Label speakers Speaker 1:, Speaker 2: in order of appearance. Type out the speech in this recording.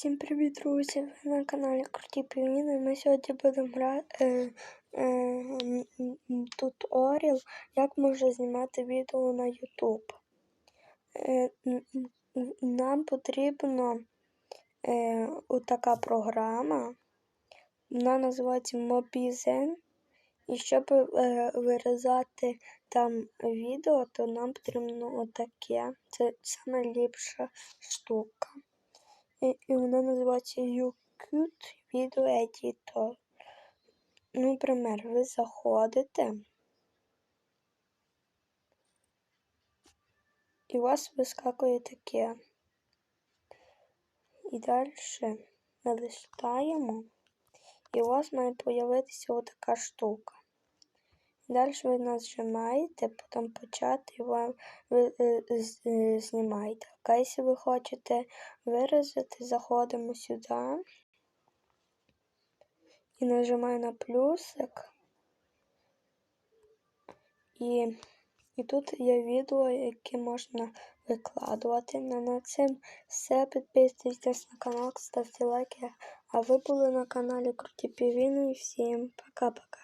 Speaker 1: Всім привіт, друзі! Ви на каналі Круті Півніни. Ми сьогодні будемо грати е, е, туторіал, як можна знімати відео на YouTube. Е, нам потрібно е, отака програма. Вона називається Mobizen. І щоб е, вирізати там відео, то нам потрібно отаке. Це найліпша штука. І, вона називається YouCut Video Editor. Ну, наприклад, ви заходите. І у вас вискакує таке. І далі налистаємо. І у вас має з'явитися отака штука. Далі ви нажимаєте, потім почати і вам ви е, знімаєте. А якщо ви хочете виразити, заходимо сюди і нажимаю на плюсик. І, і тут є відео, яке можна викладувати. На, на цим все. Підписуйтесь на канал, ставте лайки. А ви були на каналі Круті Півіни. Всім пока-пока.